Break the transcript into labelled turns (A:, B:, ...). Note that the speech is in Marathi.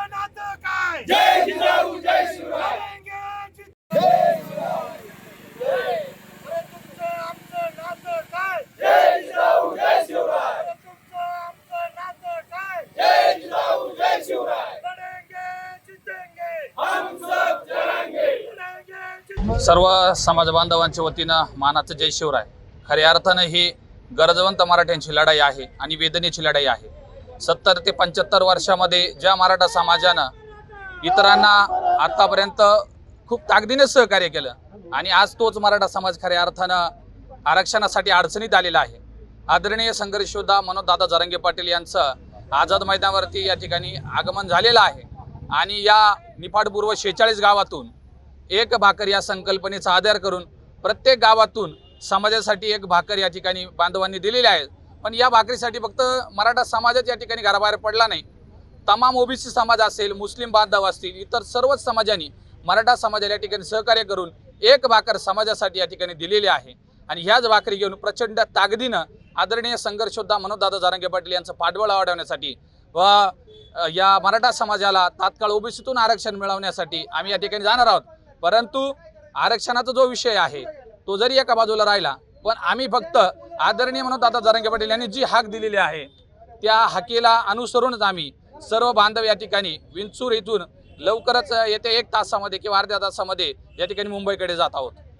A: नातं काय?
B: जय जिजाऊ जय शिवराय.
A: लढेंगे जित- अरे तुमचं आमचं नातं काय?
B: जय जिजाऊ जय शिवराय.
A: अरे तुमचं आमचं नातं काय?
B: जय जिजाऊ जय शिवराय.
A: लढेंगे जितेंगे.
B: हम सब चलेंगे
A: लढेंगे जित-
C: सर्व समाज बांधवांच्या वतीनं मानाचं जय शिवराय. खऱ्या अर्थानं ही गरजवंत मराठ्यांची लढाई आहे आणि वेदनेची लढाई आहे. सत्तर ते पंच्याहत्तर वर्षामध्ये ज्या मराठा समाजानं इतरांना आत्तापर्यंत खूप ताकदीने सहकार्य केलं आणि आज तोच मराठा समाज खऱ्या अर्थानं आरक्षणासाठी अडचणीत आलेला आहे. आदरणीय संघर्ष मनोदादा मनोजदादा जरंगे पाटील यांचं आझाद मैदानावरती या ठिकाणी आगमन झालेलं आहे आणि या निफाडपूर्व शेहेचाळीस गावातून एक भाकर या संकल्पनेचा आधार करून प्रत्येक गावातून समाजासाठी एक भाकर या ठिकाणी बांधवांनी दिलेली आहे. पण या भाकरीसाठी फक्त मराठा समाजच या ठिकाणी घराबाहेर पडला नाही. तमाम ओबीसी समाज असेल मुस्लिम बांधव असतील इतर सर्वच समाजांनी मराठा समाजाला या ठिकाणी सहकार्य करून एक भाकर समाजासाठी या ठिकाणी दिलेली आहे. आणि ह्याच भाकरी घेऊन प्रचंड ताकदीनं आदरणीय संघर्षोद्धा मनोजदादा जारंगे पाटील यांचं पाठबळ वाढवण्यासाठी व या मराठा समाजाला तात्काळ ओबीसीतून आरक्षण मिळवण्यासाठी आम्ही या ठिकाणी जाणार आहोत. परंतु आरक्षणाचा जो विषय आहे तो जरी एका बाजूला राहिला पण आम्ही फक्त आदरणीय म्हणून दादा जरंगे पाटील यांनी जी हाक दिलेली आहे त्या हाकेला अनुसरूनच आम्ही सर्व बांधव या ठिकाणी विंचूर इथून लवकरच येत्या एक तासामध्ये किंवा अर्ध्या तासामध्ये या ठिकाणी मुंबईकडे जात आहोत.